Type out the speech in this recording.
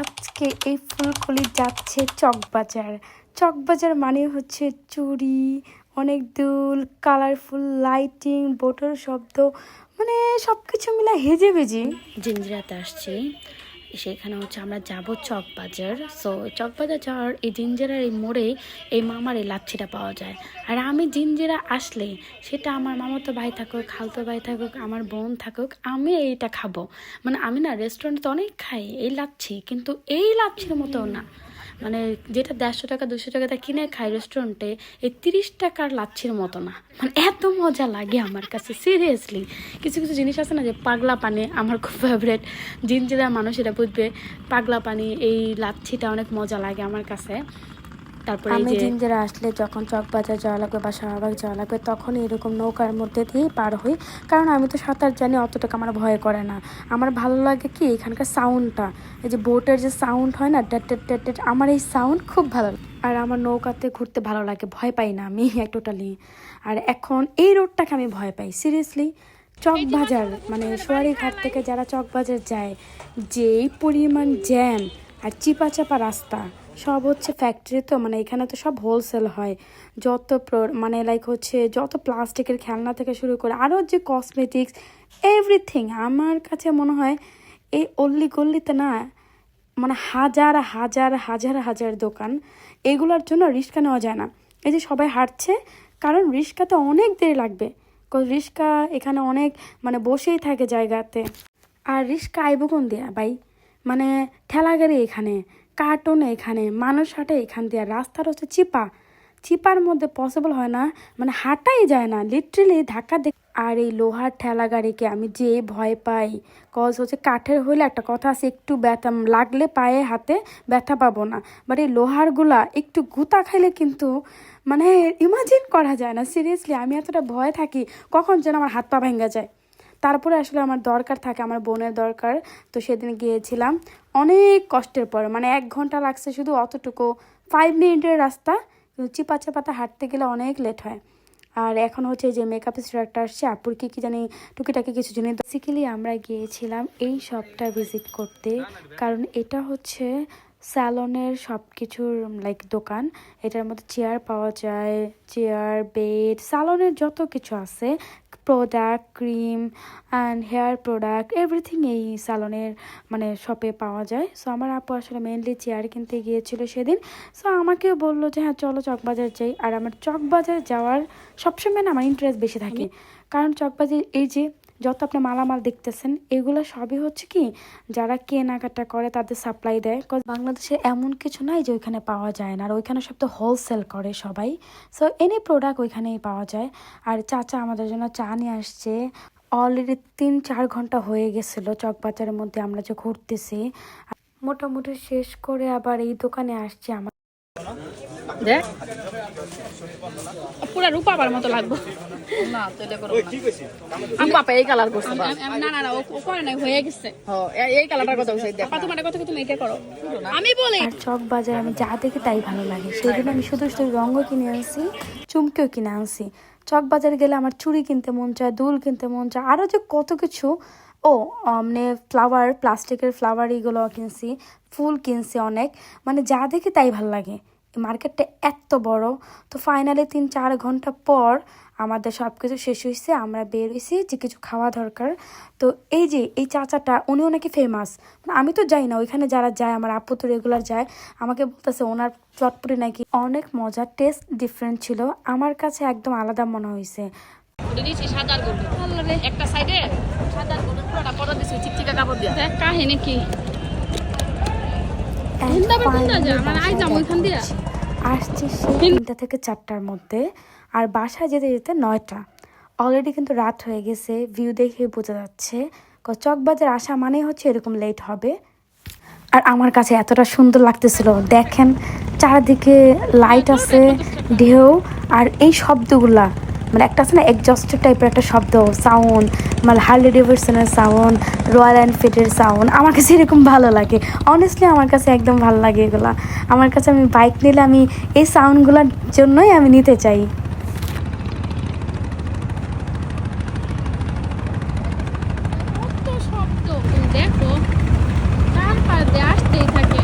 আজকে এই ফুলকলি যাচ্ছে চকবাজার। চকবাজার মানে হচ্ছে চুরি অনেক দুল কালারফুল লাইটিং বোটল, শব্দ মানে সব কিছু মিলে হেজে বেজে জিঞ্জিরাতে আসছি। সেখানে হচ্ছে আমরা যাব চকবাজার। সো চকবাজার যাওয়ার এই জিঞ্জেরার এই মোড়ে এই মামার এই লাচ্ছিটা পাওয়া যায়। আর আমি জিঞ্জেরা আসলে সেটা আমার মামাতো ভাই থাকুক, খালতো ভাই থাকুক, আমার বোন থাকুক, আমি এইটা খাব। মানে আমি না রেস্টুরেন্টে অনেক খাই এই লাচ্ছি, কিন্তু এই লাচ্ছির মতো না। মানে যেটা দেড়শো টাকা, দুশো টাকাতে কিনে খাই রেস্টুরেন্টে এই তিরিশ টাকার লাচ্ছির মতো না। মানে এত মজা লাগে আমার কাছে সিরিয়াসলি কিছু কিছু জিনিস আছে না যে পাগলা পানি আমার খুব ফেভারেট জিনজিরা মানুষ এটা বুঝবে, পাগলা পানি, এই লাচ্ছিটা অনেক মজা লাগে আমার কাছে। তারপরে আমি এই আসলে যখন চকবাজার যাওয়া লাগবে বা শাহবাগ যাওয়া লাগবে তখন এরকম নৌকার মধ্যে দিয়েই পার হই। কারণ আমি তো সাঁতার জানি অতটুকু আমার ভয় করে না। আমার ভালো লাগে কি এখানকার সাউন্ডটা এই যে বোটের যে সাউন্ড হয় না ডেট ডেট ডেট আমার এই সাউন্ড খুব ভালো লাগে। আর আমার নৌকাতে ঘুরতে ভালো লাগে ভয় পাই না আমি টোটালি আর এখন এই রোডটাকে আমি ভয় পাই সিরিয়াসলি চকবাজার মানে সোয়ারি ঘাট থেকে যারা চকবাজার যায় যেই পরিমাণ জ্যাম আর চিপা চাপা রাস্তা সব হচ্ছে ফ্যাক্টরি তো মানে এখানে তো সব হোলসেল হয়। যত মানে লাইক হচ্ছে যত প্লাস্টিকের খেলনা থেকে শুরু করে আরও যে কসমেটিক্স এভরিথিং আমার কাছে মনে হয় এই অল্লি গল্লিতে না মানে হাজার হাজার হাজার হাজার দোকান, এগুলোর জন্য রিক্সা নেওয়া যায় না। এই যে সবাই হাঁটছে, কারণ রিক্সাতে অনেক দেরি লাগবে। রিক্সা এখানে অনেক মানে বসেই থাকে জায়গাতে। আর রিক্সা আইব কোন দিয়া ভাই? মানে ঠেলা গাড়ি এখানে। কার্টুন এখানে, মানুষ হাঁটে এখান দিয়ে রাস্তার হচ্ছে চিপা। চিপার মধ্যে পসিবল হয় না মানে হাঁটাই যায় না লিটারেলি ধাক্কা দেখ আর এই লোহার ঠেলা গাড়িকে আমি যে ভয় পাই কজ হচ্ছে কাঠের হইলে একটা কথা আছে, একটু ব্যথা লাগলে পায়ে, হাতে ব্যথা পাবো না। বাট এই লোহারগুলা একটু গুতা খাইলে কিন্তু মানে ইমাজিন করা যায় না সিরিয়াসলি আমি এতটা ভয় থাকি, কখন যেন আমার হাত পা ভেঙে যায়। তারপরে আসলে আমার দরকার থাকে, আমার বোনের দরকার, তো সেদিন গিয়েছিলাম। অনেক কষ্টের পর মানে এক ঘণ্টা লাগছে শুধু অতটুকু। ফাইভ মিনিটের রাস্তা, চিপা চাপাতে হাঁটতে গেলে অনেক লেট হয়। আর এখন হচ্ছে যে মেকআপ একটা আসছে, আপুর কি কি জানি টুকিটাকি কিছু জিনিস বেসিক্যালি আমরা গিয়েছিলাম এই শপটা ভিজিট করতে, কারণ এটা হচ্ছে স্যালনের সব কিছুর লাইক দোকান। এটার মধ্যে চেয়ার পাওয়া যায় চেয়ার বেড স্যালনের যত কিছু আছে product cream and hair product everything এই স্যালনের মানে শপে পাওয়া যায়। সো আমার আপু আসলে মেনলি চেয়ার কিনতে গিয়েছিল সেদিন। সো আমাকে বলল যে হ্যাঁ চলো চকবাজার যাই। আর আমার চকবাজার যাওয়ার সবসময় না আমার ইন্টারেস্ট বেশি থাকে। কারণ চকবাজার এই যে যত আপনি মালামাল দেখতেছেন, এগুলো সবই হচ্ছে কি, যারা কেনাকাটা করে তাদের সাপ্লাই দেয়। বাংলাদেশে এমন কিছু নাই যে ওইখানে পাওয়া যায় না, আর ওইখানে সব তো হোলসেল করে সবাই। সো এনি প্রোডাক্ট ওইখানেই পাওয়া যায়। আর চাচা আমাদের জন্য চা নিয়ে আসছে। অলরেডি তিন চার ঘণ্টা হয়ে গেছিল চকবাজারের মধ্যে আমরা যে ঘুরতেছি। মোটামুটি শেষ করে আবার এই দোকানে আসছি আমার। দেখ পুরা রূপাবার মতো লাগবে। না তাহলে করো আমি বাপা এই কালার করছি না না না ও ও করে নাই হয়ে গেছে। এই কালারটার কথা বলছি আপা তোমার কথা তুমি এটা করো? আমি বলি। আর চক বাজার আমি যা দেখি তাই ভালো লাগে। সেদিন আমি শুধু শুধু রঙও কিনে আনছি চুমকেও কিনে আনছি। চক বাজারে গেলে আমার চুড়ি কিনতে মন চায় দুল কিনতে মন চায় আরও যে কত কিছু। ও মানে ফ্লাওয়ার প্লাস্টিকের ফ্লাওয়ার এগুলো কিনছি ফুল কিনছি অনেক। মানে যা দেখি তাই ভালো লাগে। মার্কেটটা এত বড়। তো ফাইনালি তিন চার ঘণ্টা পর আমাদের সব কিছু শেষ হয়েছে আমরা বের হয়েছি যে কিছু খাওয়া দরকার। তো এই যে এই চাচাটা উনিও নাকি ফেমাস মানে আমি তো যাই না ওইখানে যারা যায় আমার আপু তো রেগুলার যায় আমাকে বলতেছে ওনার চটপটি নাকি অনেক মজা টেস্ট ডিফারেন্ট ছিল। আমার কাছে একদম আলাদা মনে হয়েছে দিয়েছি সাদার গরু একটা সাইডে সাদার গরু পুরোটা পরা দিছি চিকচিকা কাপড় দিয়া। কাহিনী কি And বৃন্দাবন কোন finally জায়গা? মানে আই যাব বাসায় ওইখান দিয়া? যাচ্ছি। আসছি সেই তিনটা থেকে চারটার মধ্যে আর বাসায় যেতে যেতে নয়টা। অলরেডি কিন্তু রাত হয়ে গেছে ভিউ দেখে বোঝা যাচ্ছে। চকবাজার আসা মানে হচ্ছে এরকম লেট হবে। আর আমার কাছে এতটা সুন্দর লাগতেছিল দেখেন চারদিকে লাইট আছে ঢেউ আর এই শব্দগুলা মানে একটা আছে না এক্সস্টেড টাইপের একটা শব্দ সাউন্ড মানে হার্লি ডেভিডসনের সাউন্ড রয়্যাল এনফিল্ডের সাউন্ড আমার কাছে এরকম ভালো লাগে। অনেস্টলি আমার কাছে একদম ভালো লাগে এগুলো। আমার কাছে আমি বাইক নিলে আমি এই সাউন্ডগুলোর জন্যই আমি নিতে চাই। দেখো আসতেই থাকে।